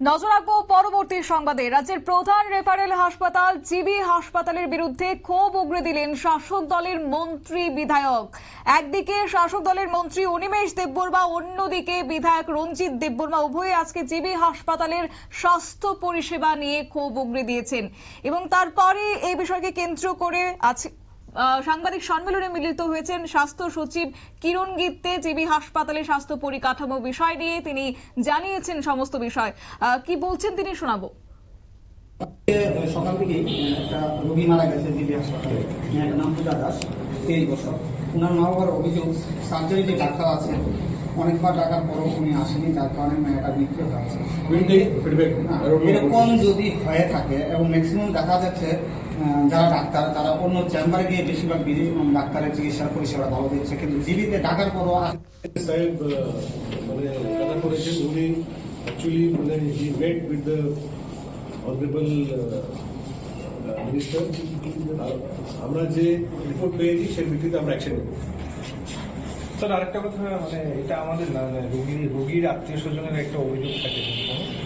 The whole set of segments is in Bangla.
নজর রাখব পরবর্তী সংবাদে। রাজ্যের প্রধান রেফারেল হাসপাতাল, জিবি হাসপাতালের বিরুদ্ধে ক্ষোভ উগরে দিলেন শাসক দলের মন্ত্রী বিধায়ক। একদিকে শাসক দলের মন্ত্রী অনিমেষ দেববর্মা, অন্যদিকে বিধায়ক রঞ্জিত দেববর্মা উভয়ে আজকে জিবি হাসপাতালের স্বাস্থ্য পরিষেবা নিয়ে ক্ষোভ উগরে দিয়েছেন। এবং তারপরে এই বিষয়কে কেন্দ্র করে আজ সাংবাদিক সম্মেলনে মিলিত হয়েছেন স্বাস্থ্য সচিব কিরণ গিত্তে জিবি হাসপাতালে স্বাস্থ্য পরিকাঠামো বিষয় নিয়ে তিনি জানিয়েছেন সমস্ত বিষয়। কি বলছেন তিনি শোনাবো। সকাল থেকে একটা রোগী মারা গেছে জিবি হাসপাতালে। নাম পূজা দাস, তেইশ বছর। ওনার মা বাবার অভিযোগ সার্জারি ডাক্তার আছেন। অনেকবার ডাকার পরও উনি আসেনি যার কারণে মেয়েটা মৃত্যু হয়েছে। এরকম যদি হয়ে থাকে এবং ম্যাক্সিমাম দেখা যাচ্ছে যারা ডাক্তার তারা অন্য চেম্বারে গিয়ে বেশিরভাগ বিদেশি ডাক্তারের চিকিৎসার পরিষেবা ভালো দিচ্ছে কিন্তু জিবিতে ডাকার পরও সাহেব মানে কথা করেছেন উনি অ্যাকচুয়ালি মানে he met with the honourable minister আমরা যে রিপোর্ট পেয়েছি সেই ভিত্তিতে আমরা অ্যাকশন নেব। স্যার আরেকটা কথা মানে এটা আমাদের না না, রোগীর রোগীর আত্মীয় স্বজনের একটা অভিযোগ থাকে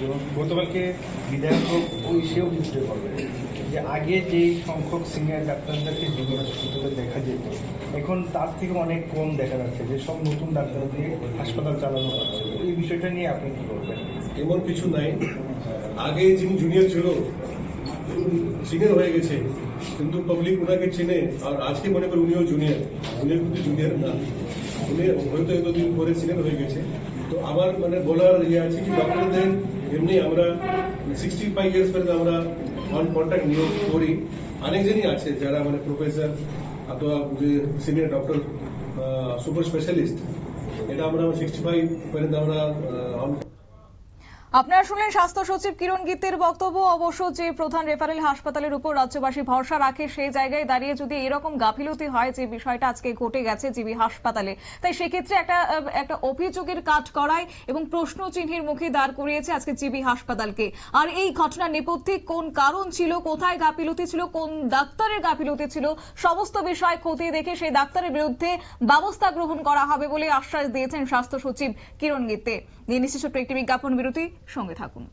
যেমন গতকালকে বিধায়ক ওই সেও বুঝতে পারবে যে আগে যেই সংখ্যক সিনিয়র ডাক্তারদেরকে জিবি হসপিটালে দেখা যেত এখন তার থেকে অনেক কম দেখা যাচ্ছে যে সব নতুন ডাক্তার দিয়ে হাসপাতাল চালানো হচ্ছে এই বিষয়টা নিয়ে আপনি কি করবেন এমন কিছু নাই। আগে যিনি জুনিয়র ছিল সিনিয়র হয়ে গেছে কিন্তু পাবলিক ওনাকে চেনে আর আজকে মনে করি উনিও জুনিয়র উনিও কিন্তু জুনিয়র না। উনি হয়তো এতদিন সিনিয়র হয়ে গেছে। তো আমার মানে বলার ইয়ে আছে কি ডক্টরদের এমনি আমরা সিক্সটি ফাইভ ইয়ার্স পর্যন্ত আমরা অন কন্ট্যাক্ট নিয়োগ করি। অনেকজনই আছে যারা মানে প্রফেসর অথবা সিনিয়র ডক্টর সুপার স্পেশালিস্ট এটা আমরা সিক্সটি ফাইভ পর্যন্ত আমরা আপনারা শুনলেন স্বাস্থ্য সচিব কিরণ গীতের বক্তব্য। অবশ্য যে প্রধান রেফারেল হাসপাতালের উপর রাজ্যবাসী ভরসা রাখে, সেই জায়গায় দাঁড়িয়ে যদি এরকম গাফিলতি হয় যে বিষয়টা আজকে ঘটে গেছে জিবি হাসপাতালে, তাই সেক্ষেত্রে একটা একটা অভিযোগের কাজ করায় এবং প্রশ্ন চিহ্নের মুখে দাঁড় করিয়েছে আজকে জিবি হাসপাতালকে। আর এই ঘটনার নেপথ্যে কোন কারণ ছিল, কোথায় গাফিলতি ছিল, কোন ডাক্তারের গাফিলতি ছিল, সমস্ত বিষয় খতিয়ে দেখে সেই ডাক্তারের বিরুদ্ধে ব্যবস্থা গ্রহণ করা হবে বলে আশ্বাস দিয়েছেন স্বাস্থ্য সচিব কিরণ গীতে নিয়ে নিশ্চিত একটি বিজ্ঞাপন বিরতি। 送给他公。